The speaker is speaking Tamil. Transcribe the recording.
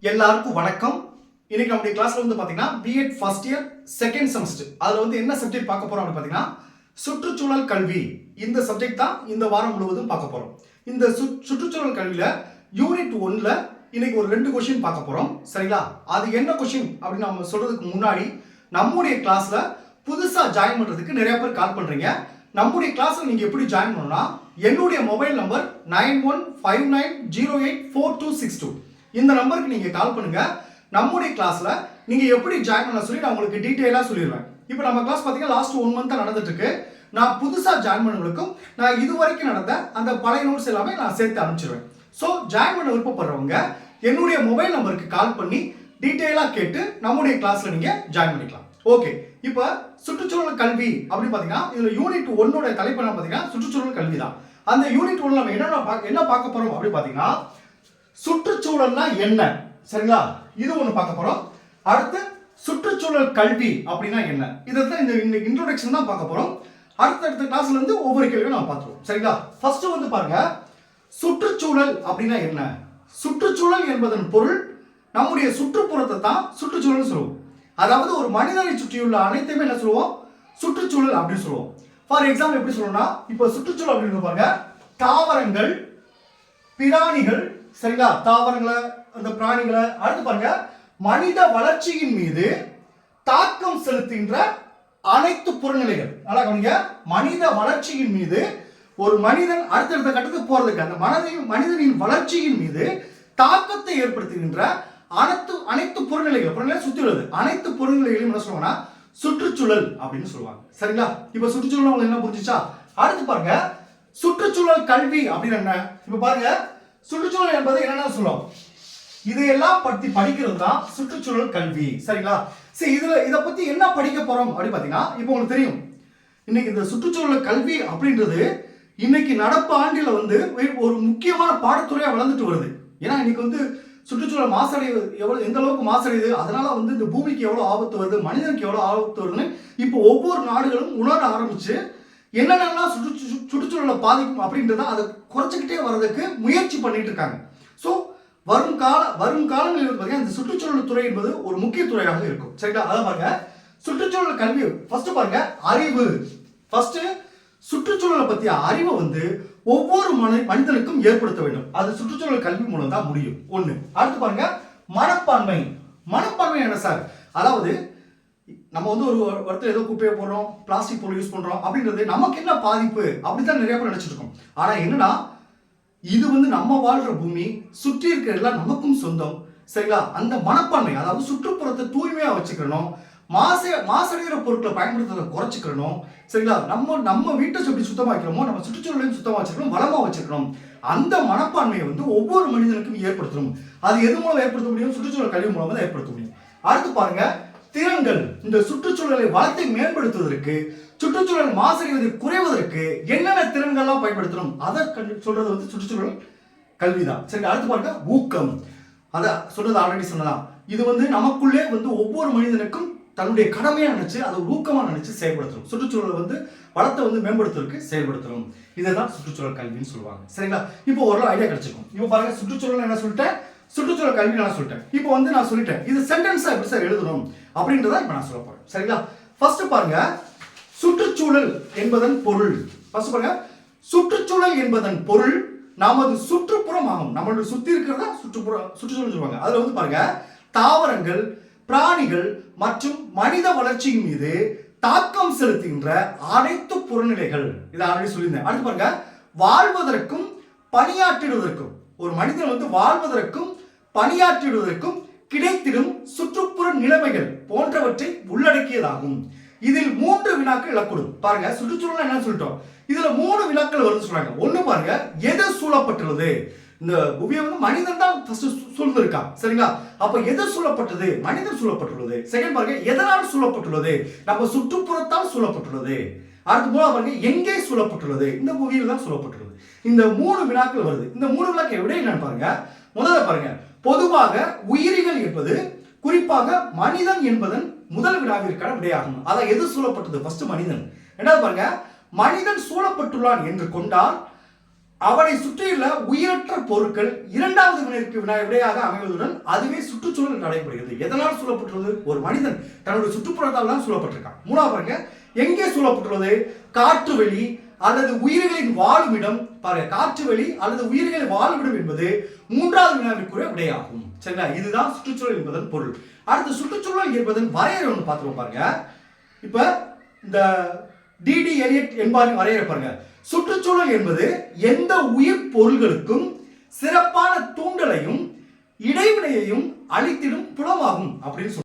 எல்லாருக்கும் வணக்கம். இன்னைக்கு நம்முடைய கிளாஸ்ல வந்து பாத்தீங்கன்னா B Ed first year second semester அதுல வந்து என்ன சப்ஜெக்ட் பார்க்க போறோம் அப்படின்னு பாத்தீங்கன்னா சுற்றுச்சூழல் கல்வி. இந்த சப்ஜெக்ட் தான் இந்த வாரம் முழுவதும் பார்க்க போறோம். இந்த சு- சுற்றுச்சூழல் கல்வியில யூனிட் ஒன்ல இன்னைக்கு ஒரு ரெண்டு கொஸ்டின் பார்க்க போறோம். சரிங்களா? அது என்ன கொஸ்டின் அப்படின்னு நம்ம சொல்றதுக்கு முன்னாடி நம்முடைய கிளாஸ்ல புதுசா ஜாயின் பண்றதுக்கு நிறைய பேர் கால் பண்றீங்க. நம்முடைய கிளாஸ்ல நீங்க எப்படி ஜாயின் பண்ணணும்னா என்னுடைய mobile number nine one five nine zero eight four two six two இந்த நம்பருக்கு நீங்கள் கால் பண்ணுங்கள் நம்முடைய கிளாஸில் நீங்கள் எப்படி ஜாயின் பண்ண சொல்லி நான் உங்களுக்கு டீட்டெயிலாக சொல்லிடுவேன் இப்போ நம்ம கிளாஸ் பார்த்தீங்கன்னா லாஸ்ட் ஒன் மந்த் நடந்துட்டுருக்கு நான் புதுசாக ஜாயின் பண்ணவங்களுக்கும் நான் இது வரைக்கும் நடந்த அந்த பழைய நோட்ஸ் எல்லாமே நான் சேர்த்து அனுப்பிச்சிருவேன். ஸோ ஜாயின் பண்ண விருப்பப்படுறவங்க என்னுடைய மொபைல் நம்பருக்கு கால் பண்ணி டீட்டெயிலாக கேட்டு நம்முடைய கிளாஸில் நீங்கள் ஜாயின் பண்ணிக்கலாம். ஓகே இப்போ சுற்றுச்சூழல் கல்வி அப்படின்னு பார்த்தீங்கன்னா இதில் யூனிட் ஒன்னோட தலைப்பு என்ன பார்த்தீங்கன்னா சுற்றுச்சூழல் கல்வி தான் அந்த யூனிட் ஒன்ல நம்ம என்னென்ன பார்க்க என்ன பார்க்க போகிறோம் அப்படின்னு பார்த்தீங்கன்னா சுற்றுச்சூழல்னா என்ன? சரிங்களா? இது ஒன்று பார்க்க போகிறோம் அடுத்து சுற்றுச்சூழல் கல்வி அப்படின்னா என்ன? இதை தான் இந்த இன்னைக்கு இன்ட்ரோடக்ஷன் தான் பார்க்க போகிறோம் அடுத்தடுத்த கிளாஸ்ல இருந்து ஒவ்வொரு கேள்வியும் நம்ம பார்த்துருவோம். சரிங்களா? ஃபர்ஸ்ட் வந்து பாருங்க. சுற்றுச்சூழல் அப்படின்னா என்ன? சுற்றுச்சூழல் என்பதன் பொருள் நம்முடைய சுற்றுப்புறத்தை தான் சுற்றுச்சூழல் சொல்லுவோம். அதாவது ஒரு மனிதனை சுற்றியுள்ள அனைத்தையுமே என்ன சொல்லுவோம்? சுற்றுச்சூழல் அப்படின்னு சொல்லுவோம். ஃபார் எக்ஸாம்பிள் எப்படி சொல்லணும்னா இப்போ சுற்றுச்சூழல் அப்படின்னு பாருங்க. தாவரங்கள் பிராணிகள் சரிங்களா? தாவரங்களை அந்த பிராணிகளை அடுத்து பாருங்க. மனித வளர்ச்சியின் மீது தாக்கம் செலுத்துகின்ற அனைத்து புறநிலைகள். நல்லா கவனிங்க. மனித வளர்ச்சியின் மீது ஒரு மனிதன் அடுத்தடுத்த கட்டத்துக்கு போறதுக்கு அந்த மனதின் மனிதனின் வளர்ச்சியின் மீது தாக்கத்தை ஏற்படுத்துகின்ற அனைத்து அனைத்து புறநிலைகள். புறநிலை சுத்தி உள்ளது. அனைத்து புறநிலைகளையும் என்ன சொல்லுவாங்கன்னா சுற்றுச்சூழல் அப்படின்னு சொல்லுவாங்க. சரிங்களா? இப்ப சுற்றுச்சூழல் உங்களுக்கு என்ன புரிஞ்சுச்சா? அடுத்து பாருங்க. சுற்றுச்சூழல் கல்வி அப்படின்னு என்ன? இப்ப பாருங்க. சுற்றுச்சூழல் என்பது என்னென்ன சொல்லும்? இதையெல்லாம் பற்றி படிக்கிறது தான் சுற்றுச்சூழல் கல்வி. சரிங்களா? சரி இதுல இதை பத்தி என்ன படிக்க போறோம் அப்படின்னு பாத்தீங்கன்னா இப்போ உங்களுக்கு தெரியும். இன்னைக்கு இந்த சுற்றுச்சூழல் கல்வி அப்படின்றது இன்னைக்கு நடப்பு ஆண்டில் வந்து ஒரு முக்கியமான பாடத்துறையாக வளர்ந்துட்டு வருது. ஏன்னா இன்னைக்கு வந்து சுற்றுச்சூழல் மாசடையுது. எவ்வளோ எந்த அளவுக்கு மாசடையுது? அதனால வந்து இந்த பூமிக்கு எவ்வளோ ஆபத்து வருது? மனிதனுக்கு எவ்வளோ ஆபத்து வருதுன்னு இப்போ ஒவ்வொரு நாடுகளும் உணர ஆரம்பிச்சு என்னென்னலாம் சுற்று சுற்றுச்சூழலை பாதிக்கும் அப்படின்றத அதை குறைச்சிக்கிட்டே வர்றதுக்கு முயற்சி பண்ணிட்டு இருக்காங்க. ஸோ வரும் கால வரும் காலங்களில் வந்து பாத்தீங்கன்னா இந்த சுற்றுச்சூழல் துறை என்பது ஒரு முக்கிய துறையாக இருக்கும். சரிங்களா? அதை பாருங்க சுற்றுச்சூழல் கல்வி ஃபர்ஸ்ட் பாருங்க அறிவு. ஃபர்ஸ்ட் சுற்றுச்சூழலை பற்றிய அறிவை வந்து ஒவ்வொரு மனி மனிதனுக்கும் ஏற்படுத்த வேண்டும். அது சுற்றுச்சூழல் கல்வி மூலம் தான் முடியும். ஒன்று அடுத்து பாருங்க மனப்பான்மை. மனப்பான்மை என்ன சார் அதாவது நம்ம வந்து ஒரு இடத்துல ஏதோ குப்பையை போடுறோம் பிளாஸ்டிக் பொருள் யூஸ் பண்ணுறோம் அப்படின்றது நமக்கு என்ன பாதிப்பு? அப்படி தான் நிறைய பேர் நினச்சிருக்கோம் இருக்கோம். என்னன்னா இது வந்து நம்ம வாழ்கிற பூமி சுற்றி இருக்கிற எல்லாம் நமக்கும் சொந்தம். சரிங்களா? அந்த மனப்பான்மை அதாவது சுற்றுப்புறத்தை தூய்மையாக வச்சுக்கணும். மாச மாசடைகிற பொருட்களை பயன்படுத்துறதை குறைச்சிக்கணும். சரிங்களா? நம்ம நம்ம வீட்டை எப்படி சுத்தமாக வைக்கிறோமோ நம்ம சுற்றுச்சூழலையும் சுத்தமாக வச்சுக்கணும் வளமாக வச்சுக்கணும். அந்த மனப்பான்மையை வந்து ஒவ்வொரு மனிதனுக்கும் ஏற்படுத்தணும். அது எது மூலம் ஏற்படுத்த முடியும்? சுற்றுச்சூழல் கல்வி மூலமாக தான் ஏற்படுத்த முடியும். அடுத்து பாருங்கள் திறன்கள் இந்த சுற்றுச்சூழலை வளத்தை மேம்படுத்துவதற்கு சுற்றுச்சூழல் மாசடைவதை குறைவதற்கு என்னென்ன திறன்கள்லாம் பயன்படுத்தணும்? அதை சொல்றது வந்து சுற்றுச்சூழல் கல்விதான். சரி அடுத்து பாருங்க ஊக்கம். அதை சொல்றது ஆல்ரெடி சொன்னதான். இது வந்து நமக்குள்ளே வந்து ஒவ்வொரு மனிதனுக்கும் தன்னுடைய கடமையாக நினைச்சு அதை ஊக்கமாக நினைச்சு செயல்படுத்தணும். சுற்றுச்சூழலை வந்து வளத்தை வந்து மேம்படுத்துவதற்கு செயல்படுத்தணும். இதுதான் சுற்றுச்சூழல் கல்வின்னு சொல்லுவாங்க. சரிங்களா? இப்போ ஒரு ஐடியா கிடைச்சிருக்கும். இப்போ பாருங்க சுற்றுச்சூழல் என்ன சொல்லிட்டேன்? சுற்றுச்சூழல் கல்வி நான் சொல்லிட்டேன். இப்போ வந்து நான் சொல்லிட்டேன். இது சென்டென்ஸா எப்படி சார் எழுதணும்? அப்படின்றத இப்போ நான் சொல்ல போறேன். சரிங்களா? ஃபர்ஸ்ட் பாருங்க. சுற்றுச்சூழல் என்பதன் பொருள். ஃபர்ஸ்ட் பாருங்க. சுற்றுச்சூழல் என்பதன் பொருள் நமது சுற்றுப்புறம் ஆகும் நம்மளோட சுத்தி இருக்கிறதா சுற்றுப்புறம் சுற்றுச்சூழல் சொல்லுவாங்க. அதுல வந்து பாருங்க. தாவரங்கள் பிராணிகள் மற்றும் மனித வளர்ச்சியின் மீது தாக்கம் செலுத்துகின்ற அனைத்து புறநிலைகள். இதை ஆல்ரெடி சொல்லியிருந்தேன். அடுத்து பாருங்க. வாழ்வதற்கும் பணியாற்றிடுவதற்கும் ஒரு மனிதன் வந்து வாழ்வதற்கும் பணியாற்றிடுவதற்கும் கிடைத்திடும் சுற்றுப்புற நிலைமைகள் போன்றவற்றை உள்ளடக்கியதாகும். இதில் மூன்று வினாக்கள் இழக்கூடும் பாருங்க சுற்றுச்சூழல் என்ன சொல்லிட்டோம். இதுல மூணு வினாக்கள் வருது சொல்றாங்க. ஒண்ணு பாருங்க எது சூழப்பட்டுள்ளது? இந்த புவியை வந்து மனிதன் தான் சூழ்ந்திருக்கான். சரிங்களா? அப்ப எது சூழப்பட்டது? மனிதன் சூழப்பட்டுள்ளது. செகண்ட் பாருங்க எதனால் சூழப்பட்டுள்ளது? நம்ம சுற்றுப்புறத்தால் சூழப்பட்டுள்ளது. அடுத்து மூணாவது பாருங்க எங்கே சூழப்பட்டுள்ளது? இந்த புவியில் தான் சூழப்பட்டுள்ளது. இந்த மூணு வினாக்கள் வருது. இந்த மூணு வினாக்கள் எப்படி என்னன்னு பாருங்க. முதல்ல பாருங்க பொதுவாக உயிரிகள் என்பது குறிப்பாக மனிதன் என்பதன் முதல் வினாவிற்கான விடையாகும். அதான் எது சூழப்பட்டது? ஃபர்ஸ்ட் மனிதன். ரெண்டாவது பாருங்க மனிதன் சூழப்பட்டுள்ளான் என்று கொண்டால் அவனை சுற்றியுள்ள உயிரற்ற பொருட்கள் இரண்டாவது வினைக்கு வினா விடையாக அமைவதுடன் அதுவே சுற்றுச்சூழல் நடைபெறுகிறது எதனால் சூழப்பட்டுள்ளது? ஒரு மனிதன் தன்னுடைய சுற்றுப்புறத்தால் தான் சூழப்பட்டிருக்கான். மூணாவது பாருங்க எங்கே சூழப்பட்டுள்ளது? காற்று வெளி அல்லது உயிர்களின் வாழுமிடம் பாருங்க காற்று வெளி அல்லது உயிர்களின் வாழுமிடம் என்பது மூன்றாவது வினாவிற்குரிய விடையாகும். சரிங்களா? இதுதான் சுற்றுச்சூழல் என்பதன் பொருள். அடுத்து சுற்றுச்சூழல் என்பதன் வரையறை ஒன்று பார்த்துருவோம் பாருங்க. இப்ப இந்த டிடி எலியட் என்பாரின் வரையறை பாருங்க. சுற்றுச்சூழல் என்பது எந்த உயிர் பொருள்களுக்கும் சிறப்பான தூண்டலையும் இடைவினையையும் அளித்திடும் புலமாகும் அப்படின்னு சொல்றாங்க